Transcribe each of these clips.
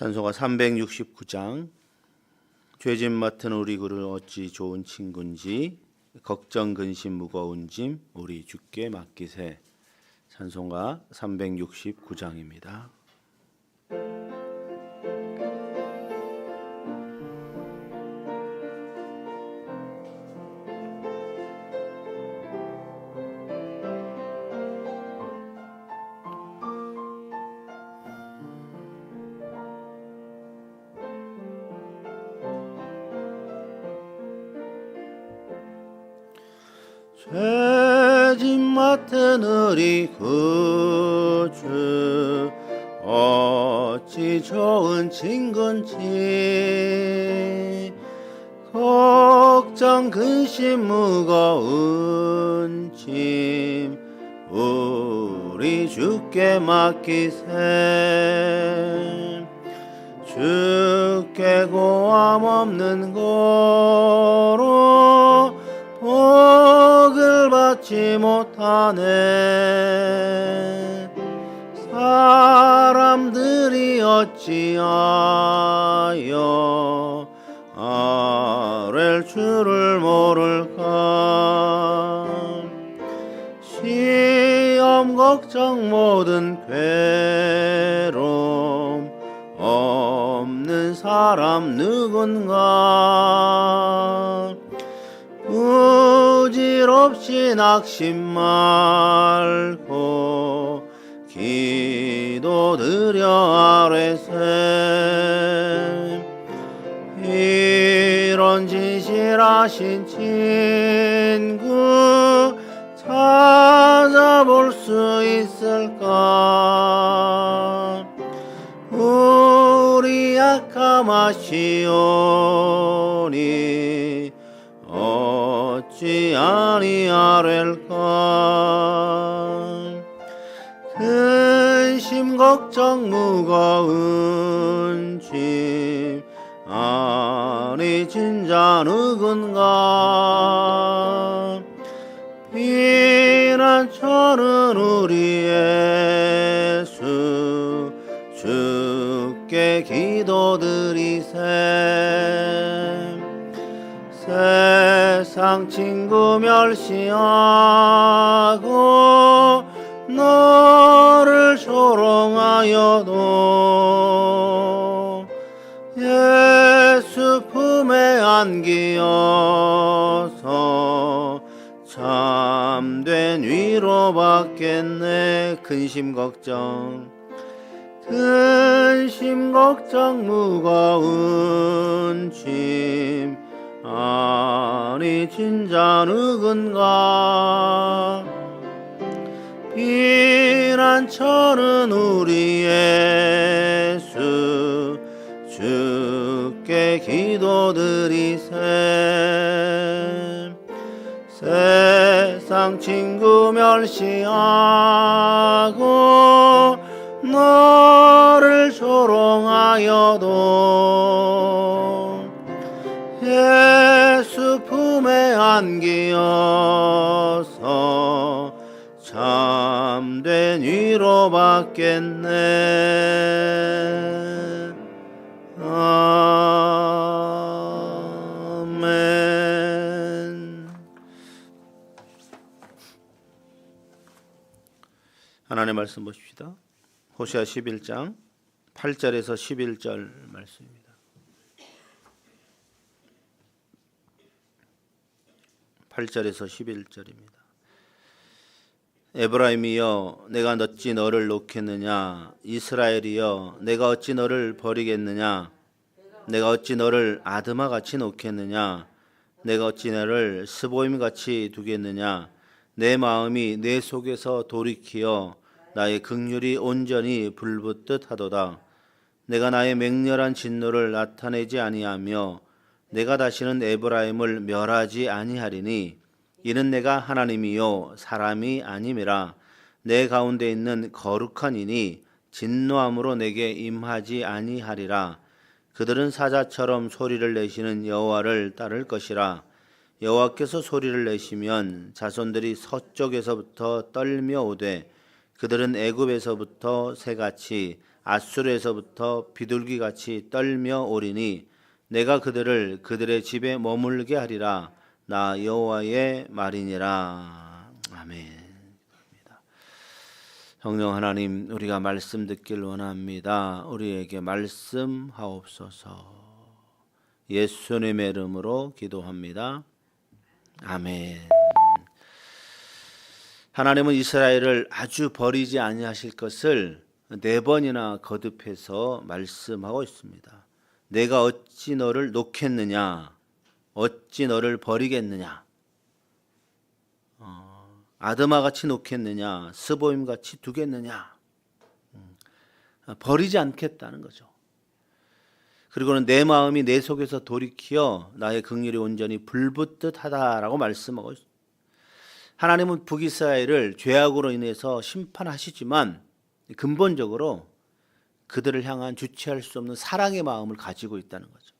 산소가 369장 죄짐 맡은 우리 그를 어찌 좋은 친군지 걱정 근심 무거운 짐 우리 주께 맡기세 찬송가 369장입니다. 맡은 우리 구주 어찌 좋은 친군지 걱정 근심 무거운 짐 우리 주께 맡기세. 주께 고함 없는 거로 받지 못하네. 사람들이 어찌하여 아랠 줄을 모를까? 시험 걱정 모든 괴로움 없는 사람 누군가 부질없이 낙심 말고 기도 드려 아뢰세. 이런 진실하신 친구 찾아볼 수 있을까? 우리 약함하시오니 어찌 아니하렐까 근심 걱정 무거운 짐 아니 진자 누군가. 피난처는 우리 예 세상 친구 멸시하고 너를 조롱하여도 예수 품에 안기어서 참된 위로 받겠네. 근심 걱정 근심 걱정 무거운 짐 아니 진짜 누군가? 피난처는 우리 예수 주께 기도드리세. 세상 친구 멸시하고 너를 조롱하여도 품에 안기어서 참된 위로 받겠네. 아멘. 하나님의 말씀 보십시다. 호시아 11장 8절에서 11절 말씀입니다 8절에서 11절입니다. 에브라임이여 내가 어찌 너를 놓겠느냐? 이스라엘이여 내가 어찌 너를 버리겠느냐? 내가 어찌 너를 아드마 같이 놓겠느냐? 내가 어찌 너를 스보임 같이 두겠느냐? 내 마음이 내 속에서 돌이키어 나의 극률이 온전히 불붙듯 하도다. 내가 나의 맹렬한 진노를 나타내지 아니하며 내가 다시는 에브라임을 멸하지 아니하리니 이는 내가 하나님이요 사람이 아님이라 내 가운데 있는 거룩한 이니 진노함으로 내게 임하지 아니하리라. 그들은 사자처럼 소리를 내시는 여호와를 따를 것이라. 여호와께서 소리를 내시면 자손들이 서쪽에서부터 떨며 오되 그들은 애굽에서부터 새같이 아수르에서부터 비둘기같이 떨며 오리니 내가 그들을 그들의 집에 머물게 하리라 나 여호와의 말이니라 아멘. 성령 하나님 우리가 말씀 듣길 원합니다. 우리에게 말씀하옵소서. 예수님의 이름으로 기도합니다. 아멘. 하나님은 이스라엘을 아주 버리지 아니하실 것을 네 번이나 거듭해서 말씀하고 있습니다. 내가 어찌 너를 놓겠느냐? 어찌 너를 버리겠느냐? 어, 아드마 같이 놓겠느냐? 스보임 같이 두겠느냐? 음, 버리지 않겠다는 거죠. 그리고는 내 마음이 내 속에서 돌이키어 나의 긍휼이 온전히 불붙듯 하다라고 말씀하고. 하나님은 북이스라엘을 죄악으로 인해서 심판하시지만 근본적으로 그들을 향한 주체할 수 없는 사랑의 마음을 가지고 있다는 거죠.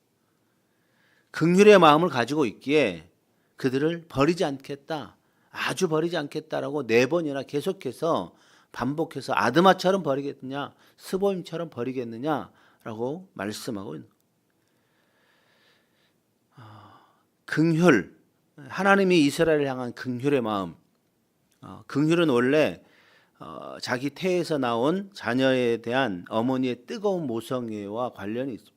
긍휼의 마음을 가지고 있기에 그들을 버리지 않겠다. 아주 버리지 않겠다라고 네 번이나 계속해서 반복해서 아드마처럼 버리겠느냐, 스보임처럼 버리겠느냐라고 말씀하고 있는. 아, 긍휼, 하나님이 이스라엘을 향한 긍휼의 마음. 어, 긍휼은 원래 어, 자기 태에서 나온 자녀에 대한 어머니의 뜨거운 모성애와 관련이 있습니다.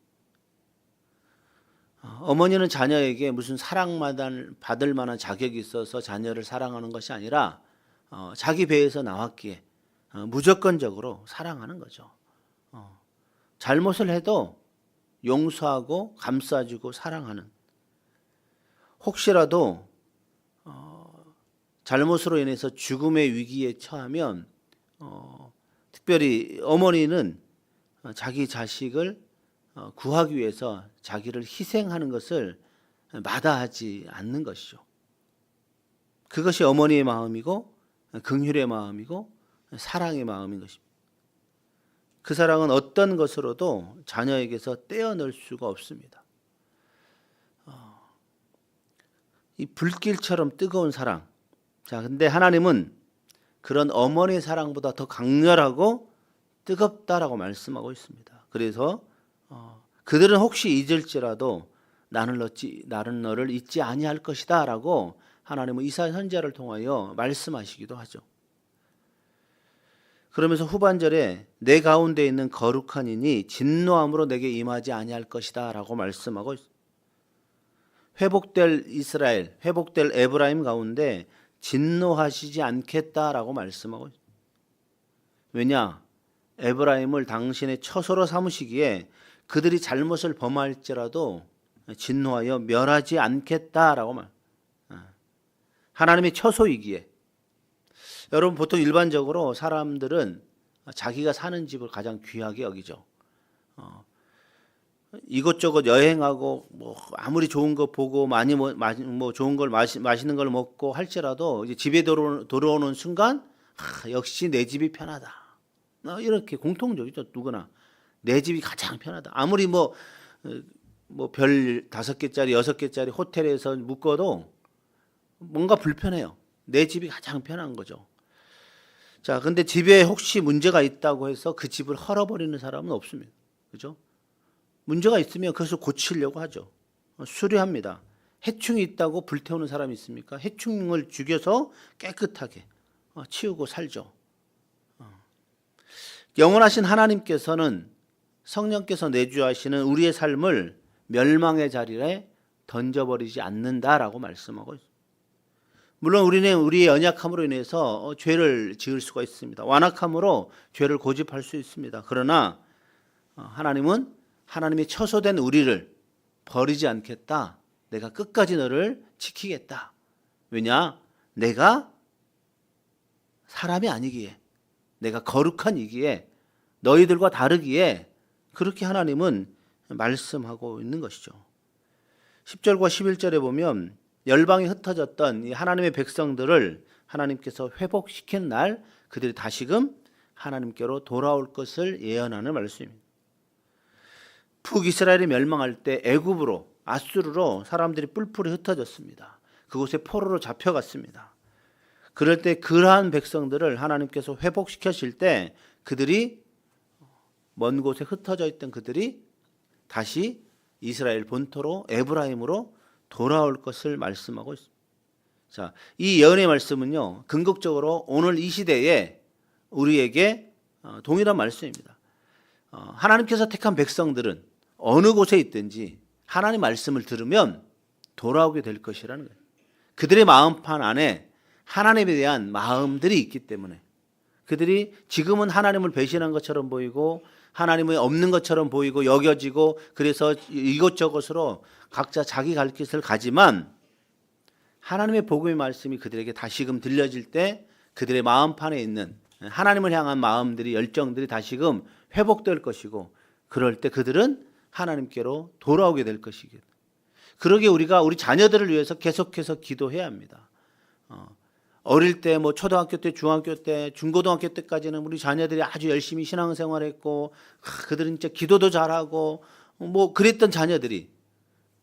어, 어머니는 자녀에게 무슨 사랑받을 받을 만한 자격이 있어서 자녀를 사랑하는 것이 아니라 어, 자기 배에서 나왔기에 어, 무조건적으로 사랑하는 거죠. 어, 잘못을 해도 용서하고 감싸주고 사랑하는. 혹시라도 어, 잘못으로 인해서 죽음의 위기에 처하면 어, 특별히 어머니는 어, 자기 자식을 어, 구하기 위해서 자기를 희생하는 것을 마다하지 않는 것이죠. 그것이 어머니의 마음이고 긍휼의 마음이고 사랑의 마음인 것입니다. 그 사랑은 어떤 것으로도 자녀에게서 떼어낼 수가 없습니다. 어, 이 불길처럼 뜨거운 사랑. 자, 근데 하나님은 그런 어머니의 사랑보다 더 강렬하고 뜨겁다라고 말씀하고 있습니다. 그래서 어, 그들은 혹시 잊을지라도 나를 넣지 나는 너를 잊지 아니할 것이다라고 하나님은 이사 선자를 통하여 말씀하시기도 하죠. 그러면서 후반절에 내 가운데 있는 거룩한 이니 진노함으로 내게 임하지 아니할 것이다라고 말씀하고. 회복될 이스라엘, 회복될 에브라임 가운데 진노하시지 않겠다라고 말씀하고. 왜냐? 에브라임을 당신의 처소로 삼으시기에 그들이 잘못을 범할지라도 진노하여 멸하지 않겠다라고 말. 하나님의 처소이기에 여러분 보통 일반적으로 사람들은 자기가 사는 집을 가장 귀하게 여기죠. 어, 이것저것 여행하고 뭐 아무리 좋은 거 보고 많이 뭐, 뭐 좋은 걸 마시, 맛있는 걸 먹고 할지라도 이제 집에 들어, 들어오는 순간 아, 역시 내 집이 편하다. 어, 이렇게 공통적이죠 누구나 내 집이 가장 편하다. 아무리 뭐 뭐 별 다섯 개짜리 여섯 개짜리 호텔에서 묵어도 뭔가 불편해요. 내 집이 가장 편한 거죠. 자, 근데 집에 혹시 문제가 있다고 해서 그 집을 헐어버리는 사람은 없습니다. 그죠? 문제가 있으면 그것을 고치려고 하죠. 어, 수리합니다. 해충이 있다고 불태우는 사람이 있습니까? 해충을 죽여서 깨끗하게 어, 치우고 살죠. 어. 영원하신 하나님께서는 성령께서 내주하시는 우리의 삶을 멸망의 자리에 던져버리지 않는다라고 말씀하고 있습니다. 물론 우리는 우리의 연약함으로 인해서 어, 죄를 지을 수가 있습니다. 완악함으로 죄를 고집할 수 있습니다. 그러나 어, 하나님은 하나님의 처소된 우리를 버리지 않겠다. 내가 끝까지 너를 지키겠다. 왜냐? 내가 사람이 아니기에, 내가 거룩한 이기에, 너희들과 다르기에 그렇게 하나님은 말씀하고 있는 것이죠. 10절과 11절에 보면 열방이 흩어졌던 이 하나님의 백성들을 하나님께서 회복시킨 날 그들이 다시금 하나님께로 돌아올 것을 예언하는 말씀입니다. 북이스라엘이 멸망할 때 애굽으로 아수르로 사람들이 뿔뿔이 흩어졌습니다. 그곳에 포로로 잡혀갔습니다. 그럴 때 그러한 백성들을 하나님께서 회복시켜실 때 그들이 먼 곳에 흩어져 있던 그들이 다시 이스라엘 본토로 에브라임으로 돌아올 것을 말씀하고 있습니다. 자, 이 예언의 말씀은요, 궁극적으로 오늘 이 시대에 우리에게 어, 동일한 말씀입니다. 어, 하나님께서 택한 백성들은 어느 곳에 있든지 하나님 말씀을 들으면 돌아오게 될 것이라는 거예요. 그들의 마음판 안에 하나님에 대한 마음들이 있기 때문에 그들이 지금은 하나님을 배신한 것처럼 보이고 하나님이 없는 것처럼 보이고 여겨지고 그래서 이것저것으로 각자 자기 갈 길을 가지만 하나님의 복음의 말씀이 그들에게 다시금 들려질 때 그들의 마음판에 있는 하나님을 향한 마음들이 열정들이 다시금 회복될 것이고 그럴 때 그들은 하나님께로 돌아오게 될 것이기. 그러게 우리가 우리 자녀들을 위해서 계속해서 기도해야 합니다. 어, 어릴 때 뭐 초등학교 때 중학교 때 중고등학교 때까지는 우리 자녀들이 아주 열심히 신앙생활했고 하, 그들은 진짜 기도도 잘하고 뭐 그랬던 자녀들이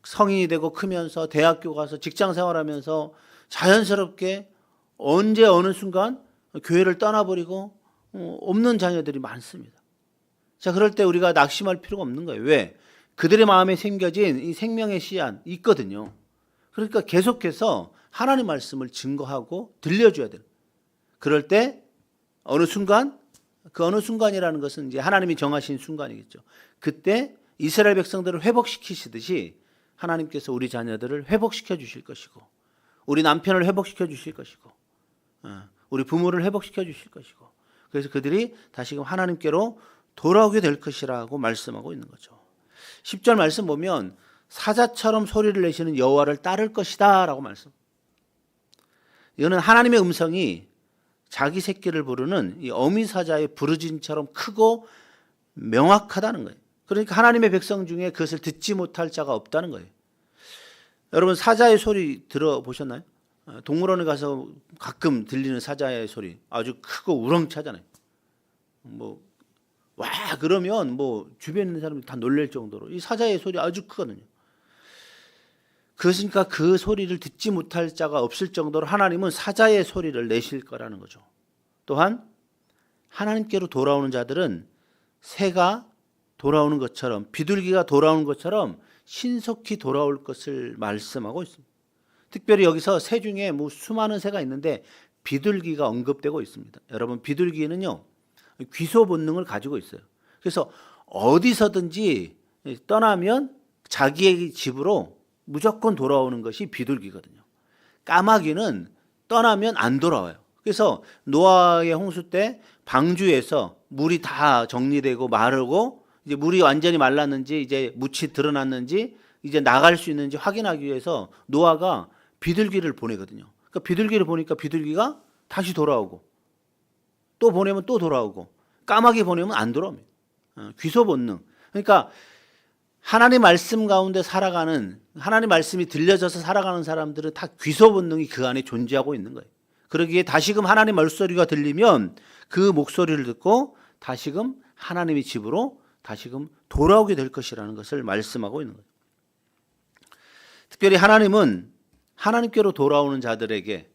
성인이 되고 크면서 대학교 가서 직장 생활하면서 자연스럽게 언제 어느 순간 교회를 떠나버리고 어, 없는 자녀들이 많습니다. 자 그럴 때 우리가 낙심할 필요가 없는 거예요. 왜? 그들의 마음에 생겨진 이 생명의 씨앗 있거든요. 그러니까 계속해서 하나님 말씀을 증거하고 들려줘야 돼요. 그럴 때 어느 순간 그 어느 순간이라는 것은 이제 하나님이 정하신 순간이겠죠. 그때 이스라엘 백성들을 회복시키시듯이 하나님께서 우리 자녀들을 회복시켜 주실 것이고 우리 남편을 회복시켜 주실 것이고 어, 우리 부모를 회복시켜 주실 것이고 그래서 그들이 다시금 하나님께로 돌아오게 될 것이라고 말씀하고 있는 거죠. 10절 말씀 보면 사자처럼 소리를 내시는 여호와를 따를 것이다라고 말씀. 이거는 하나님의 음성이 자기 새끼를 부르는 이 어미 사자의 부르짖음처럼 크고 명확하다는 거예요. 그러니까 하나님의 백성 중에 그것을 듣지 못할 자가 없다는 거예요. 여러분 사자의 소리 들어보셨나요? 어, 동물원에 가서 가끔 들리는 사자의 소리 아주 크고 우렁차잖아요. 뭐 와 그러면 뭐 주변에 있는 사람들이 다 놀랄 정도로 이 사자의 소리 아주 크거든요. 그러니까 그 소리를 듣지 못할 자가 없을 정도로 하나님은 사자의 소리를 내실 거라는 거죠. 또한 하나님께로 돌아오는 자들은 새가 돌아오는 것처럼 비둘기가 돌아오는 것처럼 신속히 돌아올 것을 말씀하고 있습니다. 특별히 여기서 새 중에 뭐 수많은 새가 있는데 비둘기가 언급되고 있습니다. 여러분 비둘기는요 귀소 본능을 가지고 있어요. 그래서 어디서든지 떠나면 자기의 집으로 무조건 돌아오는 것이 비둘기거든요. 까마귀는 떠나면 안 돌아와요. 그래서 노아의 홍수 때 방주에서 물이 다 정리되고 마르고 이제 물이 완전히 말랐는지 이제 묻이 드러났는지 이제 나갈 수 있는지 확인하기 위해서 노아가 비둘기를 보내거든요. 그러니까 비둘기를 보니까 비둘기가 다시 돌아오고 또 보내면 또 돌아오고 까마귀 보내면 안 돌아옵니다. 어, 귀소 본능. 그러니까 하나님 말씀 가운데 살아가는 하나님 말씀이 들려져서 살아가는 사람들은 다 귀소 본능이 그 안에 존재하고 있는 거예요. 그러기에 다시금 하나님 말소리가 들리면 그 목소리를 듣고 다시금 하나님의 집으로 다시금 돌아오게 될 것이라는 것을 말씀하고 있는 거예요. 특별히 하나님은 하나님께로 돌아오는 자들에게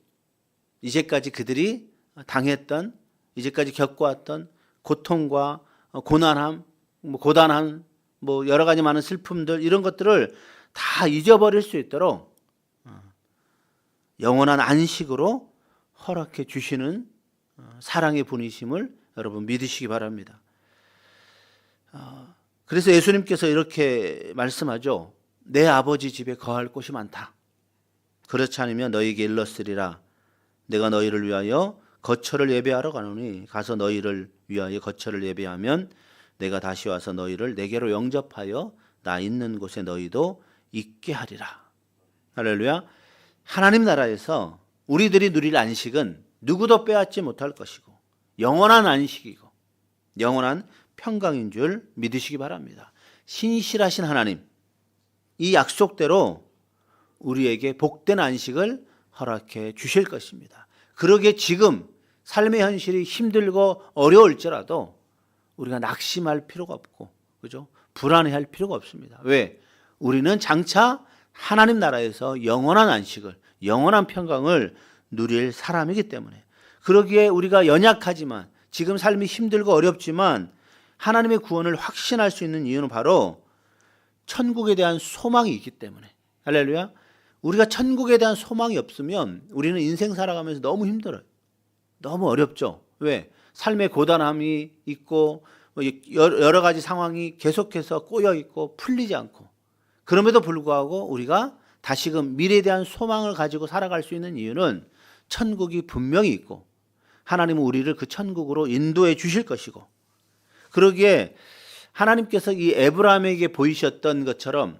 이제까지 그들이 당했던 이제까지 겪어왔던 고통과 고난함, 뭐 고단함, 뭐 여러 가지 많은 슬픔들 이런 것들을 다 잊어버릴 수 있도록 어, 영원한 안식으로 허락해 주시는 어, 사랑의 분이심을 여러분 믿으시기 바랍니다. 어, 그래서 예수님께서 이렇게 말씀하죠. 내 아버지 집에 거할 곳이 많다. 그렇지 않으면 너에게 일렀으리라. 내가 너희를 위하여 거처를 예배하러 가노니 가서 너희를 위하여 거처를 예배하면 내가 다시 와서 너희를 내게로 영접하여 나 있는 곳에 너희도 있게 하리라. 할렐루야. 하나님 나라에서 우리들이 누릴 안식은 누구도 빼앗지 못할 것이고 영원한 안식이고 영원한 평강인 줄 믿으시기 바랍니다. 신실하신 하나님 이 약속대로 우리에게 복된 안식을 허락해 주실 것입니다. 그러기에 지금 삶의 현실이 힘들고 어려울지라도 우리가 낙심할 필요가 없고 그죠? 불안해할 필요가 없습니다. 왜? 우리는 장차 하나님 나라에서 영원한 안식을 영원한 평강을 누릴 사람이기 때문에 그러기에 우리가 연약하지만 지금 삶이 힘들고 어렵지만 하나님의 구원을 확신할 수 있는 이유는 바로 천국에 대한 소망이 있기 때문에 할렐루야. 우리가 천국에 대한 소망이 없으면 우리는 인생 살아가면서 너무 힘들어요. 너무 어렵죠. 왜? 삶의 고단함이 있고 뭐 여러 가지 상황이 계속해서 꼬여 있고 풀리지 않고 그럼에도 불구하고 우리가 다시금 미래에 대한 소망을 가지고 살아갈 수 있는 이유는 천국이 분명히 있고 하나님은 우리를 그 천국으로 인도해 주실 것이고 그러기에 하나님께서 이 에브라임에게 보이셨던 것처럼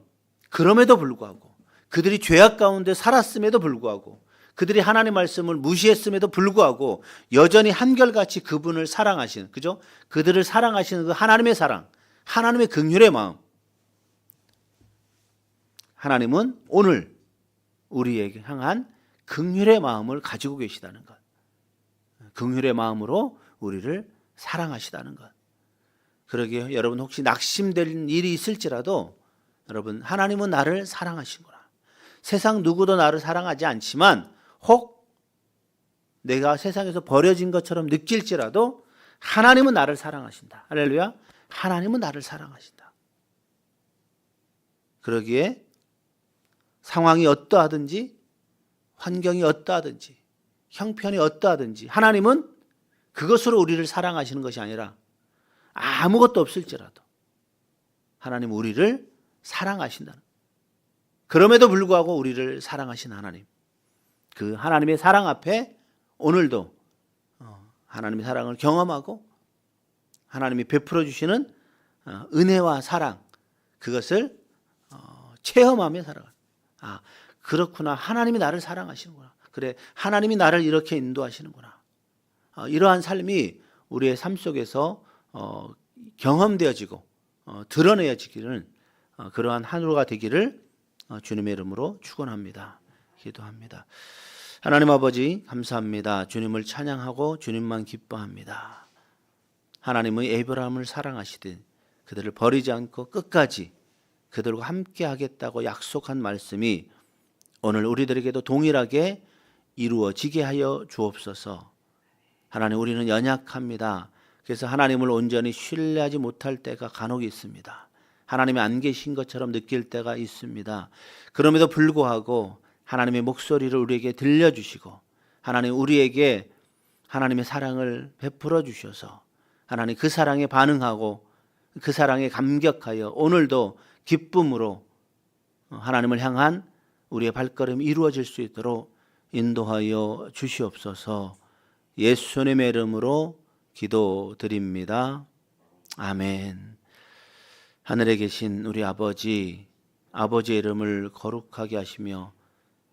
그럼에도 불구하고 그들이 죄악 가운데 살았음에도 불구하고 그들이 하나님 말씀을 무시했음에도 불구하고 여전히 한결같이 그분을 사랑하시는 그죠? 그들을 사랑하시는 그 하나님의 사랑, 하나님의 긍휼의 마음. 하나님은 오늘 우리에게 향한 긍휼의 마음을 가지고 계시다는 것. 긍휼의 마음으로 우리를 사랑하시다는 것. 그러게요. 여러분 혹시 낙심될 일이 있을지라도 여러분 하나님은 나를 사랑하시구나. 세상 누구도 나를 사랑하지 않지만 혹 내가 세상에서 버려진 것처럼 느낄지라도 하나님은 나를 사랑하신다. 할렐루야. 하나님은 나를 사랑하신다. 그러기에 상황이 어떠하든지 환경이 어떠하든지 형편이 어떠하든지 하나님은 그것으로 우리를 사랑하시는 것이 아니라 아무것도 없을지라도 하나님 우리를 사랑하신다는 그럼에도 불구하고 우리를 사랑하신 하나님 그 하나님의 사랑 앞에 오늘도 어, 하나님의 사랑을 경험하고 하나님이 베풀어 주시는 어, 은혜와 사랑 그것을 어, 체험하며 살아가. 아 그렇구나 하나님이 나를 사랑하시는구나. 그래 하나님이 나를 이렇게 인도하시는구나. 이러한 삶이 우리의 삶 속에서 경험되어지고 드러내어지기를 그러한 하루가 되기를 주님의 이름으로 축원합니다. 기도합니다. 하나님 아버지 감사합니다. 주님을 찬양하고 주님만 기뻐합니다. 하나님의 에브라임을 사랑하시듯 그들을 버리지 않고 끝까지 그들과 함께 하겠다고 약속한 말씀이 오늘 우리들에게도 동일하게 이루어지게 하여 주옵소서. 하나님 우리는 연약합니다. 그래서 하나님을 온전히 신뢰하지 못할 때가 간혹 있습니다. 하나님이 안 계신 것처럼 느낄 때가 있습니다. 그럼에도 불구하고 하나님의 목소리를 우리에게 들려주시고 하나님 우리에게 하나님의 사랑을 베풀어 주셔서 하나님 그 사랑에 반응하고 그 사랑에 감격하여 오늘도 기쁨으로 하나님을 향한 우리의 발걸음이 이루어질 수 있도록 인도하여 주시옵소서 예수님의 이름으로 기도드립니다. 아멘. 하늘에 계신 우리 아버지, 아버지의 이름을 거룩하게 하시며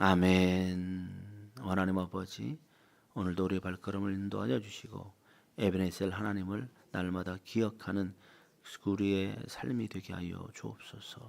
아멘. 하나님 아버지, 오늘도 우리 발걸음을 인도하여 주시고 에베네셀 하나님을 날마다 기억하는 우리의 삶이 되게 하여 주옵소서.